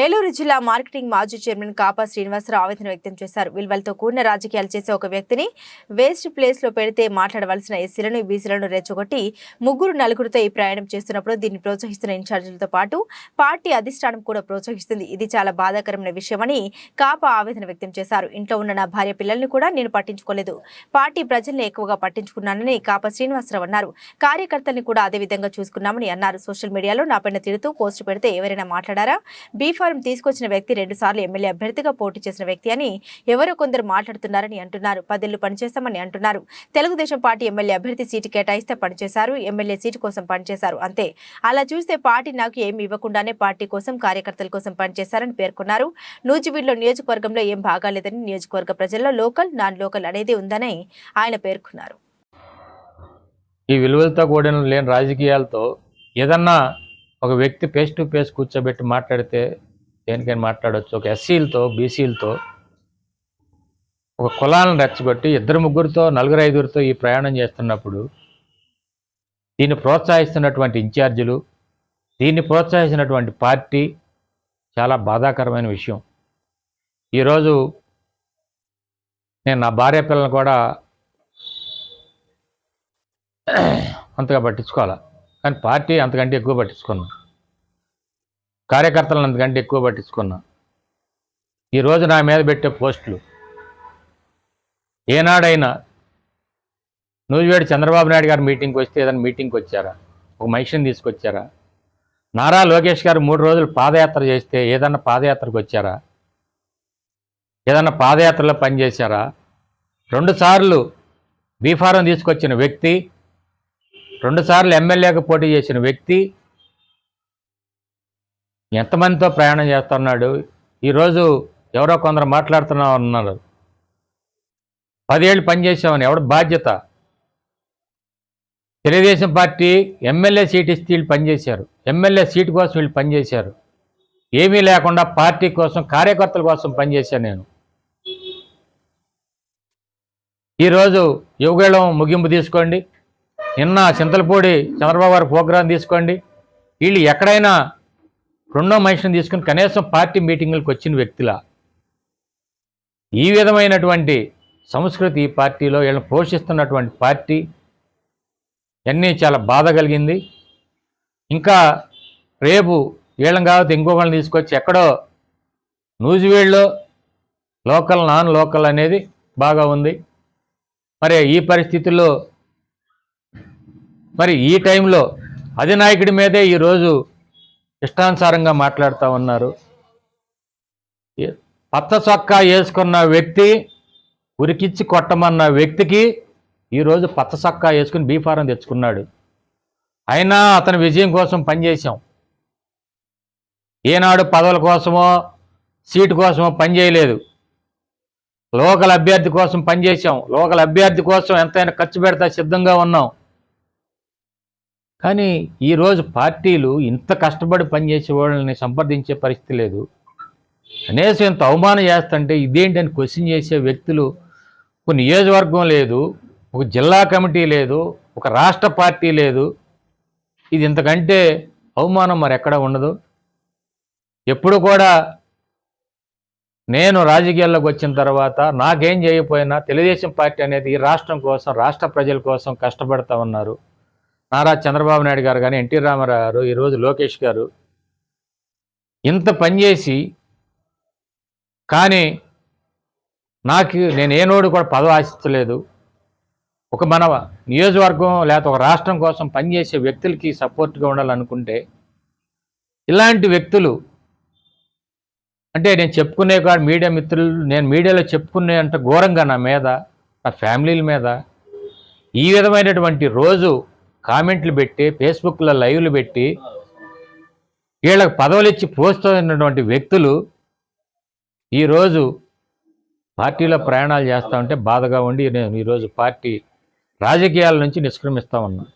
ఏలూరు జిల్లా మార్కెటింగ్ మాజీ చైర్మన్ కాపా శ్రీనివాసరావు ఆవేదన వ్యక్తం చేశారు. విలువలతో కూడిన రాజకీయాలు చేసే ఒక వ్యక్తిని వేస్ట్ ప్లేస్లో పెడితే మాట్లాడవలసిన ఎస్సీలను బీసీలను రెచ్చగొట్టి ముగ్గురు నలుగురితో ఈ ప్రయాణం చేస్తున్నప్పుడు దీన్ని ప్రోత్సహిస్తున్న ఇన్ఛార్జీలతో పాటు పార్టీ అధిష్టానం కూడా ప్రోత్సహిస్తుంది. ఇది చాలా బాధాకరమైన విషయమని కాపా ఆవేదన వ్యక్తం చేశారు. ఇంట్లో ఉన్న నా భార్య పిల్లల్ని కూడా నేను పట్టించుకోలేదు. పార్టీ ప్రజల్ని ఎక్కువగా పట్టించుకున్నానని కాపా శ్రీనివాసరావు అన్నారు. కార్యకర్తల్ని కూడా అదే విధంగా చూసుకున్నామని అన్నారు. సోషల్ మీడియాలో నా పైన తిడుతూ పోస్టు పెడితే ఎవరైనా మాట్లాడారా? బీఫ్ ఫారం తీసుకొచ్చిన వ్యక్తి రెండు సార్లు ఎమ్మెల్యే అభ్యర్థిగా పోటీ చేసిన వ్యక్తి అని ఎవరో కొందరు మాట్లాడుతున్నారని అంటున్నారు. పదేళ్ళు పనిచేస్తామని అంటున్నారు. తెలుగుదేశం పార్టీ ఎమ్మెల్యే అభ్యర్థి సీటు కేటాయిస్తే పనిచేశారు. ఎమ్మెల్యే సీటు కోసం పనిచేశారు. అంతే. అలా చూస్తే పార్టీ నాకు ఏమి ఇవ్వకుండానే పార్టీ కోసం కార్యకర్తల కోసం పనిచేశారని పేర్కొన్నారు. నూజివీడులో నియోజకవర్గంలో ఏం బాగాలేదని నియోజకవర్గ ప్రజల్లో లోకల్ నాన్ లోకల్ అనేది ఉందని ఆయన పేర్కొన్నారు. ఈ విలువలతో కూడిన లేని రాజకీయాలతో ఏదన్నా ఒక వ్యక్తి ఫేస్ టు ఫేస్ కూర్చోబెట్టి మాట్లాడితే దేనికైనా మాట్లాడవచ్చు ఒక ఎస్సీలతో బీసీలతో ఒక కులాలను రెచ్చగొట్టి ఇద్దరు ముగ్గురితో నలుగురు ఐదుగురితో ఈ ప్రయాణం చేస్తున్నప్పుడు దీన్ని ప్రోత్సహిస్తున్నటువంటి ఇన్ఛార్జీలు దీన్ని ప్రోత్సహించినటువంటి పార్టీ చాలా బాధాకరమైన విషయం. ఈరోజు నేను నా భార్య పిల్లలను కూడా అంతగా పట్టించుకోవాలా? కానీ పార్టీ అంతకంటే ఎక్కువ పట్టించుకున్నాను కార్యకర్తలను అంతకంటే ఎక్కువ పట్టించుకున్నా. ఈరోజు నా మీద పెట్టే పోస్టులు ఏనాడైనా నూజివేడు చంద్రబాబు నాయుడు గారు మీటింగ్కి వస్తే ఏదైనా మీటింగ్కి వచ్చారా? ఒక మనిషిని తీసుకొచ్చారా? నారా లోకేష్ గారు మూడు రోజులు పాదయాత్ర చేస్తే ఏదన్నా పాదయాత్రకు వచ్చారా? ఏదన్నా పాదయాత్రలో పనిచేశారా రెండుసార్లు బీఫారం తీసుకొచ్చిన వ్యక్తి రెండుసార్లు ఎమ్మెల్యేగా పోటీ చేసిన వ్యక్తి ఎంతమందితో ప్రయాణం చేస్తున్నాడు? ఈరోజు ఎవరో కొందరు మాట్లాడుతున్నావు ఉన్నారు పదేళ్ళు పనిచేసామని ఎవడ బాధ్యత? తెలుగుదేశం పార్టీ ఎమ్మెల్యే సీట్ ఇస్తే వీళ్ళు పనిచేశారు ఎమ్మెల్యే సీటు కోసం వీళ్ళు పనిచేశారు ఏమీ లేకుండా పార్టీ కోసం కార్యకర్తల కోసం పనిచేశాను నేను. ఈరోజు యువగేళం ముగింపు తీసుకోండి. నిన్న చింతలపూడి చంద్రబాబు గారి ప్రోగ్రాం తీసుకోండి. వీళ్ళు ఎక్కడైనా రెండో మనిషిని తీసుకుని కనీసం పార్టీ మీటింగులకు వచ్చిన వ్యక్తిలా. ఈ విధమైనటువంటి సంస్కృతి ఈ పార్టీలో వీళ్ళని పోషిస్తున్నటువంటి పార్టీ అన్నీ చాలా బాధ కలిగింది. ఇంకా రేపు వీళ్ళని కాబట్టి ఇంకొకళ్ళని తీసుకొచ్చి ఎక్కడో నూజివీడులో లోకల్ నాన్ లోకల్ అనేది బాగా ఉంది. మరి ఈ పరిస్థితుల్లో మరి ఈ టైంలో అధినాయకుడి మీదే ఈరోజు ఇష్టానుసారంగా మాట్లాడుతూ ఉన్నారు. పచ్చ చొక్కా వేసుకున్న వ్యక్తి ఉరికిచ్చి కొట్టమన్న వ్యక్తికి ఈరోజు పచ్చ చొక్కా వేసుకుని బీఫారం తెచ్చుకున్నాడు. అయినా అతని విజయం కోసం పనిచేశాం. ఏనాడు పదవుల కోసమో సీటు కోసమో పనిచేయలేదు. లోకల్ అభ్యర్థి కోసం పనిచేసాం లోకల్ అభ్యర్థి కోసం ఎంతైనా ఖర్చు పెడతా సిద్ధంగా ఉన్నాం. కానీ ఈరోజు పార్టీలు ఇంత కష్టపడి పనిచేసే వాళ్ళని సంప్రదించే పరిస్థితి లేదు. కనీసం ఇంత అవమానం చేస్తుంటే ఇదేంటని క్వశ్చన్ చేసే వ్యక్తులు ఒక నియోజకవర్గం లేదు ఒక జిల్లా కమిటీ లేదు ఒక రాష్ట్ర పార్టీ లేదు. ఇది ఇంతకంటే అవమానం మరి ఎక్కడ ఉండదు. ఎప్పుడు కూడా నేను రాజకీయాల్లోకి వచ్చిన తర్వాత నాకేం చేయకపోయినా తెలుగుదేశం పార్టీ అనేది ఈ రాష్ట్రం కోసం రాష్ట్ర ప్రజల కోసం కష్టపడతా ఉన్నారు. నారా చంద్రబాబు నాయుడు గారు కానీ ఎన్టీ రామారావు గారు ఈరోజు లోకేష్ గారు ఇంత పనిచేసి కానీ నాకు నేను ఏ నోడు కూడా పదవి ఆశించలేదు. ఒక మన నియోజకవర్గం లేకపోతే ఒక రాష్ట్రం కోసం పనిచేసే వ్యక్తులకి సపోర్ట్గా ఉండాలనుకుంటే ఇలాంటి వ్యక్తులు అంటే నేను చెప్పుకునే కాదు మీడియా మిత్రులు నేను మీడియాలో చెప్పుకునే అంత ఘోరంగా నా మీద నా ఫ్యామిలీల మీద ఈ విధమైనటువంటి రోజు కామెంట్లు పెట్టి ఫేస్బుక్లో లైవ్లు పెట్టి వీళ్ళకి పదవులు ఇచ్చి పోస్తున్నటువంటి వ్యక్తులు ఈరోజు పార్టీలో ప్రయాణాలు చేస్తూ ఉంటే బాధగా ఉండి నేను ఈరోజు పార్టీ రాజకీయాల నుంచి నిష్క్రమిస్తూ ఉన్నాను